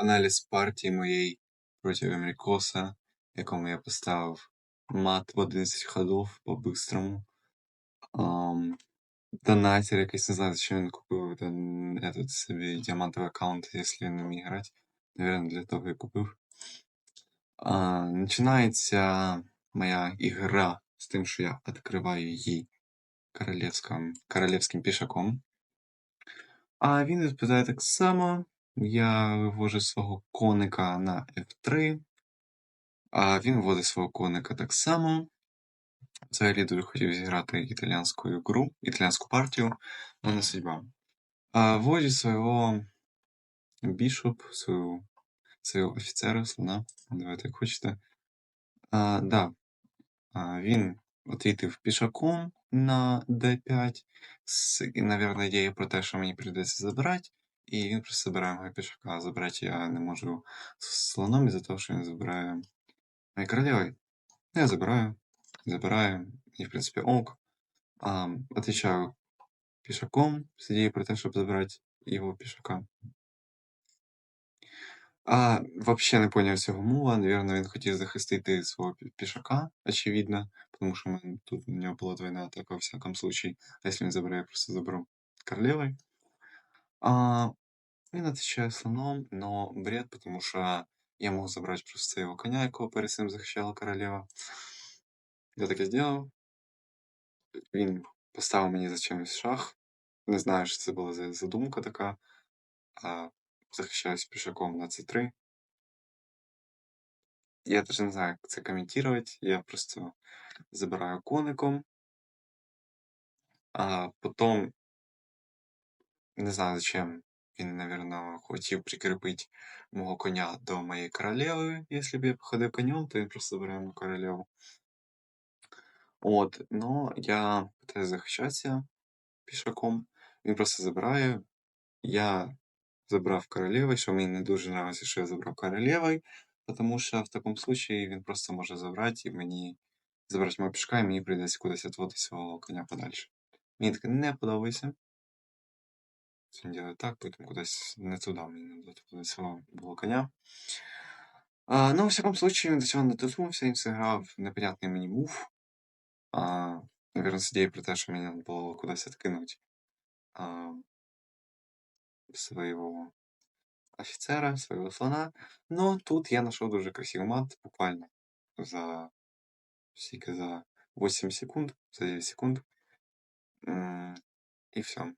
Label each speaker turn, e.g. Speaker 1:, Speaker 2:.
Speaker 1: аналіз партії моєї проти Америкоса, якому я поставив мат в 11 ходов по-бистрому. Ам, Донатер якийсь, не знаю, зачем він купив этот собі діамантовий аккаунт, якщо він не вміє грати. Наверно, для того і купив. А, Починається моя ігра з тим, що я відкриваю її королевським, королевським пішаком. А він відповідає так само. Я вивожу свого коника на F3, а він вводить свого коника так само. Взагалі дуже хотів зіграти італійську гру, італійську партію, але не судьба. А вводить свого бішоп, свою, свого офіцера, слона, давайте як хочете. А, да. а, Він отвітив пішаком на D5, з, і, навірно, ідея про те, що мені прийдеться забирати, і він просто забирає мого пішака. Забрати я не можу з слоном із-за того, що він забирає мої королеви. Я забираю, забираю, і, в принципі, ок. А, Отвечаю пішаком ідеєю про те, щоб забрати його пішака. А, вообще не поняв цього мова. Навірно, він хотів захистити свого пішака, очевидно, тому що тут у нього була двойна атака, во всякому случае. А якщо він забере, я просто заберу королевой. А, він отвечає слоном, но бред, потому що я мог забрати просто його коня, якого перед цим захищала королева. Я так і зробив. Він поставив мені за чимось шах. Не знаю, що це була за задумка така. А, захищаюсь пішаком на c3. Я даже не знаю, як це коментувати. Я просто забираю коником. А потом, не знаю зачем, він, наверное, хотів прикріпити мого коня до моєї королеви. Якщо б я походив конем, то він просто забирає мою королеву. От, но я пытаюсь захищатися пішаком. Він просто забирає. Я забрав королевою, що мені не дуже нравиться, що я забрав королевою, тому що в такому случаї він просто може забрати і мені забрати мого пішка, і мені прийдеться кудись відводити свого коня подальше. Мені таке не подобається. Він робить так, потім кудись не туди мені надо свого було коня. А, ну, в всякому случае, до цього не додумався, він зіграв непонятний мені мув. А, Наверно, з ідеєю про те, що мені треба було кудись відкинути а, своего офицера, своего слона. Но тут я нашел дуже красивый мат, буквально за скільки за 8 секунд, за 9 секунд. И все.